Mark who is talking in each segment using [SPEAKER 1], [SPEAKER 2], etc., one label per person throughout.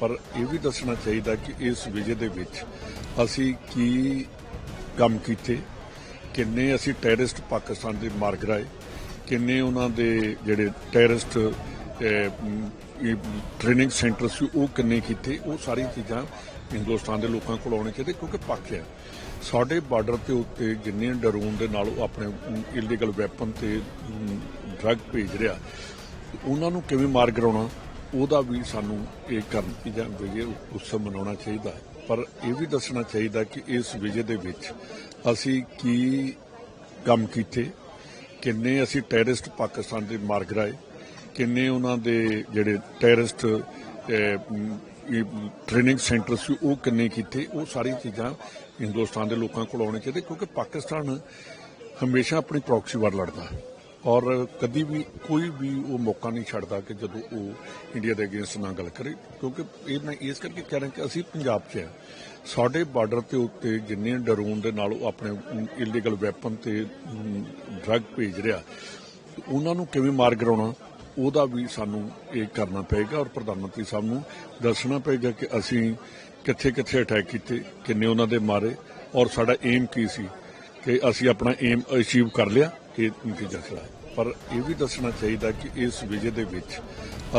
[SPEAKER 1] ਪਰ ਇਹ ਵੀ ਦੱਸਣਾ ਚਾਹੀਦਾ ਕਿ ਇਸ ਵਿਜੇ ਦੇ ਵਿੱਚ ਅਸੀਂ ਕੀ ਕੰਮ ਕੀਤੇ, ਕਿੰਨੇ ਅਸੀਂ ਟੈਰਰਿਸਟ ਪਾਕਿਸਤਾਨ ਦੇ ਮਾਰ ਗਿਰਾਏ ਕਿੰਨੇ ਉਹਨਾਂ ਦੇ ਜਿਹੜੇ ਟੈਰਰਿਸਟ ਟ੍ਰੇਨਿੰਗ ਸੈਂਟਰ ਸੀ ਉਹ ਕਿੰਨੇ ਕੀਤੇ, ਉਹ ਸਾਰੀ ਚੀਜ਼ਾਂ ਹਿੰਦੁਸਤਾਨ ਦੇ ਲੋਕਾਂ ਕੋਲ ਆਉਣੇ ਚਾਹੀਦੇ ਕਿਉਂਕਿ ਪੱਕ ਹੈ। ਸਾਡੇ ਬਾਰਡਰ ਦੇ ਉੱਤੇ ਜਿੰਨੇ ਡਰੋਨ ਦੇ ਨਾਲ ਉਹ ਆਪਣੇ ਇਲੀਗਲ ਵੈਪਨ ਤੇ ਡਰੱਗ ਭੇਜ ਰਿਹਾ, ਉਹਨਾਂ ਨੂੰ ਕਿਵੇਂ ਮਾਰ ਗਿਰਾਉਣਾ? ਉਹਦਾ ਵੀ ਸਾਨੂੰ ਇਹ ਕਰਨ ਦੀ ਜਾਂ ਵਿਜੇ ਉਤਸਵ ਮਨਾਉਣਾ ਚਾਹੀਦਾ ਪਰ ਇਹ ਵੀ ਦੱਸਣਾ ਚਾਹੀਦਾ ਕਿ ਇਸ ਵਿਜੇ ਦੇ ਵਿੱਚ ਅਸੀਂ ਕੀ ਕੰਮ ਕੀਤੇ, ਕਿੰਨੇ ਅਸੀਂ ਟੈਰਰਿਸਟ ਪਾਕਿਸਤਾਨ ਦੇ ਮਾਰ ਗਿਰਾਏ ਕਿੰਨੇ ਉਹਨਾਂ ਦੇ ਜਿਹੜੇ ਟੈਰਰਿਸਟ ਟ੍ਰੇਨਿੰਗ ਸੈਂਟਰ ਸੀ ਉਹ ਕਿੰਨੇ ਕੀਤੇ, ਉਹ ਸਾਰੀ ਚੀਜ਼ਾਂ ਹਿੰਦੁਸਤਾਨ ਦੇ ਲੋਕਾਂ ਕੋਲ ਆਉਣੇ ਚਾਹੀਦੇ ਕਿਉਂਕਿ ਪਾਕਿਸਤਾਨ ਹਮੇਸ਼ਾ ਆਪਣੀ ਪ੍ਰੋਕਸੀ ਵਾਰ ਲੜਦਾ ਹੈ। ਔਰ ਕਦੀ ਵੀ ਕੋਈ ਵੀ ਉਹ ਮੌਕਾ ਨਹੀਂ ਛੱਡਦਾ ਕਿ ਜਦੋਂ ਉਹ ਇੰਡੀਆ ਦੇ ਅਗੇਂਸਟ ਨਾ ਗੱਲ ਕਰੇ, ਕਿਉਂਕਿ ਇਹ ਮੈਂ ਇਸ ਕਰਕੇ ਕਹਿ ਰਿਹਾ ਕਿ ਅਸੀਂ ਪੰਜਾਬ 'ਚ ਹਾਂ। ਸਾਡੇ ਬਾਰਡਰ ਦੇ ਉੱਤੇ ਜਿੰਨੇ ਡਰੋਨ ਦੇ ਨਾਲ ਉਹ ਆਪਣੇ ਇਲੀਗਲ ਵੈਪਨ ਤੇ ਡਰੱਗ ਭੇਜ ਰਿਹਾ, ਉਹਨਾਂ ਨੂੰ ਕਿਵੇਂ ਮਾਰ ਗਿਰਾਉਣਾ, ਉਹਦਾ ਵੀ ਸਾਨੂੰ ਇਹ ਕਰਨਾ ਪਏਗਾ ਔਰ ਪ੍ਰਧਾਨ ਮੰਤਰੀ ਸਾਹਿਬ ਨੂੰ ਦੱਸਣਾ ਪਏਗਾ ਕਿ ਅਸੀਂ ਕਿੱਥੇ ਕਿੱਥੇ ਅਟੈਕ ਕੀਤੇ, ਕਿੰਨੇ ਉਹਨਾਂ ਦੇ ਮਾਰੇ ਔਰ ਸਾਡਾ ਏਮ ਕੀ ਸੀ ਕਿ ਅਸੀਂ ਆਪਣਾ ਏਮ ਅਚੀਵ ਕਰ ਲਿਆ। ਇਹ ਨਤੀਜਾ ਖੜਾ ਪਰ ਇਹ ਵੀ ਦੱਸਣਾ ਚਾਹੀਦਾ ਕਿ ਇਸ ਵਿਜੇ ਦੇ ਵਿੱਚ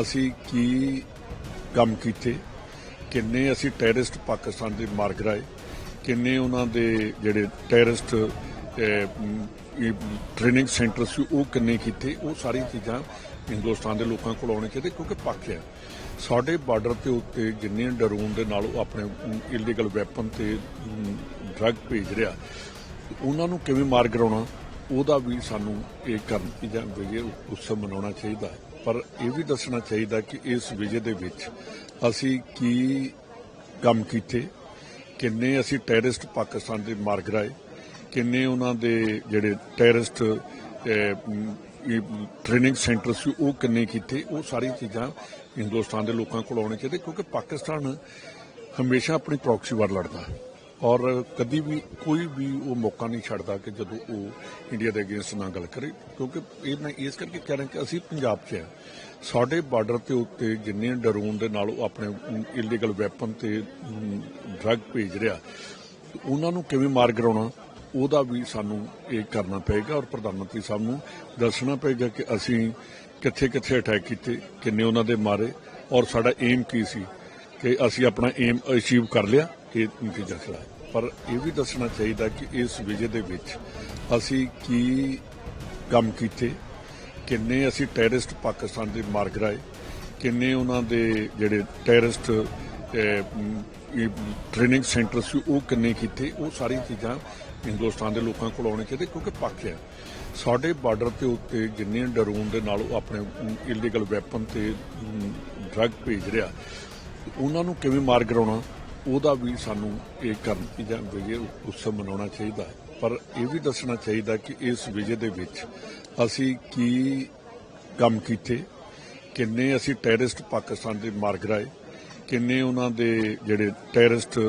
[SPEAKER 1] ਅਸੀਂ ਕੀ ਕੰਮ ਕੀਤੇ, ਕਿੰਨੇ ਅਸੀਂ ਟੈਰਰਿਸਟ ਪਾਕਿਸਤਾਨ ਦੇ ਮਾਰ ਗਿਰਾਏ ਕਿੰਨੇ ਉਹਨਾਂ ਦੇ ਜਿਹੜੇ ਟੈਰਰਿਸਟ ਟ੍ਰੇਨਿੰਗ ਸੈਂਟਰ ਸੀ, ਉਹ ਕਿੰਨੇ ਕੀਤੇ, ਉਹ ਸਾਰੀ ਚੀਜ਼ਾਂ ਹਿੰਦੁਸਤਾਨ ਦੇ ਲੋਕਾਂ ਕੋਲ ਆਉਣੀ ਚਾਹੀਦੀ ਕਿਉਂਕਿ ਪੱਕ ਹੈ। ਸਾਡੇ ਬਾਰਡਰ ਦੇ ਉੱਤੇ ਜਿੰਨੇ ਡਰੋਨ ਦੇ ਨਾਲ ਉਹ ਆਪਣੇ ਇਲੀਗਲ ਵੈਪਨ ਤੇ ਡਰੱਗ ਭੇਜ ਰਿਹਾ, ਉਹਨਾਂ ਨੂੰ ਕਿਵੇਂ ਮਾਰ ਗਿਰਾਉਣਾ? ਉਹਦਾ ਵੀ ਸਾਨੂੰ ਇਹ ਕਰਨ ਦੀ ਜਾਂ ਵਿਜੇ ਉਤਸਵ ਮਨਾਉਣਾ ਚਾਹੀਦਾ ਪਰ ਇਹ ਵੀ ਦੱਸਣਾ ਚਾਹੀਦਾ ਕਿ ਇਸ ਵਿਜੇ ਦੇ ਵਿੱਚ ਅਸੀਂ ਕੀ ਕੰਮ ਕੀਤੇ, ਕਿੰਨੇ ਅਸੀਂ ਟੈਰਰਿਸਟ ਪਾਕਿਸਤਾਨ ਦੇ ਮਾਰ ਗਿਰਾਏ ਕਿੰਨੇ ਉਹਨਾਂ ਦੇ ਜਿਹੜੇ ਟੈਰਰਿਸਟ ਟ੍ਰੇਨਿੰਗ ਸੈਂਟਰ ਸੀ, ਉਹ ਕਿੰਨੇ ਕੀਤੇ, ਉਹ ਸਾਰੀ ਚੀਜ਼ਾਂ ਹਿੰਦੁਸਤਾਨ ਦੇ ਲੋਕਾਂ ਕੋਲ ਆਉਣੇ ਚਾਹੀਦੇ ਕਿਉਂਕਿ ਪਾਕਿਸਤਾਨ ਹਮੇਸ਼ਾ ਆਪਣੀ ਪ੍ਰੋਕਸੀ ਵਾਰ ਲੜਦਾ ਹੈ। ਔਰ ਕਦੀ ਵੀ ਕੋਈ ਵੀ ਉਹ ਮੌਕਾ ਨਹੀਂ ਛੱਡਦਾ ਕਿ ਜਦੋਂ ਉਹ ਇੰਡੀਆ ਦੇ ਅਗੇਂਸਟ ਨਾਲ ਗੱਲ ਕਰੇ, ਕਿਉਂਕਿ ਇਹ ਮੈਂ ਇਸ ਕਰਕੇ ਕਹਿ ਰਿਹਾ ਕਿ ਅਸੀਂ ਪੰਜਾਬ 'ਚ ਹਾਂ। ਸਾਡੇ ਬਾਰਡਰ ਦੇ ਉੱਤੇ ਜਿੰਨੇ ਡਰੋਨ ਦੇ ਨਾਲ ਉਹ ਆਪਣੇ ਇਲੀਗਲ ਵੈਪਨ ਤੇ ਡਰੱਗ ਭੇਜ ਰਿਹਾ, ਉਹਨਾਂ ਨੂੰ ਕਿਵੇਂ ਮਾਰ ਗਿਰਾਉਣਾ, ਉਹਦਾ ਵੀ ਸਾਨੂੰ ਇਹ ਕਰਨਾ ਪਏਗਾ ਔਰ ਪ੍ਰਧਾਨ ਮੰਤਰੀ ਸਾਹਿਬ ਨੂੰ ਦੱਸਣਾ ਪਏਗਾ ਕਿ ਅਸੀਂ ਕਿੱਥੇ ਕਿੱਥੇ ਅਟੈਕ ਕੀਤੇ, ਕਿੰਨੇ ਉਹਨਾਂ ਦੇ ਮਾਰੇ ਔਰ ਸਾਡਾ ਏਮ ਕੀ ਸੀ ਕਿ ਅਸੀਂ ਆਪਣਾ ਏਮ ਅਚੀਵ ਕਰ ਲਿਆ, ਇਹ ਨਤੀਜਾ ਖੜਾ ਪਰ ਇਹ ਵੀ ਦੱਸਣਾ ਚਾਹੀਦਾ ਕਿ ਇਸ ਵਿਜੇ ਦੇ ਵਿੱਚ ਅਸੀਂ ਕੀ ਕੰਮ ਕੀਤੇ, ਕਿੰਨੇ ਅਸੀਂ ਟੈਰਰਿਸਟ ਪਾਕਿਸਤਾਨ ਦੇ ਮਾਰ ਗਿਰਾਏ ਕਿੰਨੇ ਉਹਨਾਂ ਦੇ ਜਿਹੜੇ ਟੈਰਰਿਸਟ ਟ੍ਰੇਨਿੰਗ ਸੈਂਟਰ ਸੀ, ਉਹ ਕਿੰਨੇ ਕੀਤੇ, ਉਹ ਸਾਰੀਆਂ ਚੀਜ਼ਾਂ ਹਿੰਦੁਸਤਾਨ ਦੇ ਲੋਕਾਂ ਕੋਲ ਆਉਣੇ ਚਾਹੀਦੇ ਕਿਉਂਕਿ ਪੱਕ ਹੈ ਸਾਡੇ ਬਾਰਡਰ ਦੇ ਉੱਤੇ ਜਿੰਨੇ ਡਰੋਨ ਦੇ ਨਾਲ ਉਹ ਆਪਣੇ ਇਲੀਗਲ ਵੈਪਨ ਤੇ ਡਰੱਗ ਭੇਜ ਰਿਹਾ, ਉਹਨਾਂ ਨੂੰ ਕਿਵੇਂ ਮਾਰ ਗਿਰਾਉਣਾ ਉਹਦਾ ਵੀ ਸਾਨੂੰ ਇਹ ਕਰਨ ਦੀ ਵਿਜੇ ਉਤਸਵ ਮਨਾਉਣਾ ਚਾਹੀਦਾ ਪਰ ਇਹ ਵੀ ਦੱਸਣਾ ਚਾਹੀਦਾ ਕਿ ਇਸ ਵਿਜੇ ਦੇ ਵਿੱਚ ਅਸੀਂ ਕੀ ਕੰਮ ਕੀਤੇ, ਕਿੰਨੇ ਅਸੀਂ ਟੈਰਰਿਸਟ ਪਾਕਿਸਤਾਨ ਦੇ ਮਾਰ ਗਿਰਾਏ ਕਿੰਨੇ ਉਹਨਾਂ ਦੇ ਜਿਹੜੇ ਟੈਰਰਿਸਟ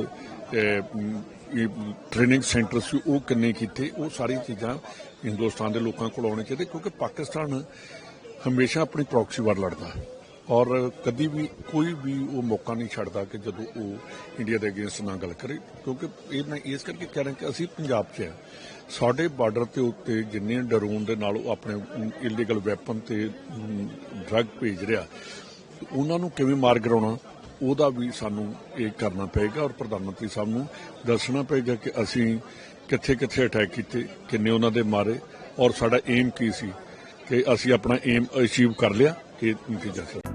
[SPEAKER 1] ਟ੍ਰੇਨਿੰਗ ਸੈਂਟਰ ਸੀ ਉਹ ਕਿੰਨੇ ਕੀਤੇ, ਉਹ ਸਾਰੀ ਚੀਜ਼ਾਂ ਹਿੰਦੁਸਤਾਨ ਦੇ ਲੋਕਾਂ ਕੋਲ ਆਉਣੇ ਚਾਹੀਦੇ ਕਿਉਂਕਿ ਪਾਕਿਸਤਾਨ ਹਮੇਸ਼ਾ ਆਪਣੀ ਪ੍ਰੋਕਸੀ ਵਾਰ ਲੜਦਾ ਹੈ। ਔਰ ਕਦੀ ਵੀ ਕੋਈ ਵੀ ਉਹ ਮੌਕਾ ਨਹੀਂ ਛੱਡਦਾ ਕਿ ਜਦੋਂ ਉਹ ਇੰਡੀਆ ਦੇ ਅਗੇਂਸਟ ਨਾ ਗੱਲ ਕਰੇ, ਕਿਉਂਕਿ ਇਹ ਮੈਂ ਇਸ ਕਰਕੇ ਕਹਿ ਰਿਹਾ ਕਿ ਅਸੀਂ ਪੰਜਾਬ 'ਚ ਹਾਂ। ਸਾਡੇ ਬਾਰਡਰ ਦੇ ਉੱਤੇ ਜਿੰਨੇ ਡਰੋਨ ਦੇ ਨਾਲ ਉਹ ਆਪਣੇ ਇਲੀਗਲ ਵੈਪਨ ਤੇ ਡਰੱਗ ਭੇਜ ਰਿਹਾ, ਉਹਨਾਂ ਨੂੰ ਕਿਵੇਂ ਮਾਰ ਗਿਰਾਉਣਾ, ਉਹਦਾ ਵੀ ਸਾਨੂੰ ਇਹ ਕਰਨਾ ਪਏਗਾ ਔਰ ਪ੍ਰਧਾਨ ਮੰਤਰੀ ਸਾਹਿਬ ਨੂੰ ਦੱਸਣਾ ਪਏਗਾ ਕਿ ਅਸੀਂ ਕਿੱਥੇ ਕਿੱਥੇ ਅਟੈਕ ਕੀਤੇ, ਕਿੰਨੇ ਉਹਨਾਂ ਦੇ ਮਾਰੇ ਔਰ ਸਾਡਾ ਏਮ ਕੀ ਸੀ ਕਿ ਅਸੀਂ ਆਪਣਾ ਏਮ ਅਚੀਵ ਕਰ ਲਿਆ, ਇਹ ਨਤੀਜਾ ਖੜਾ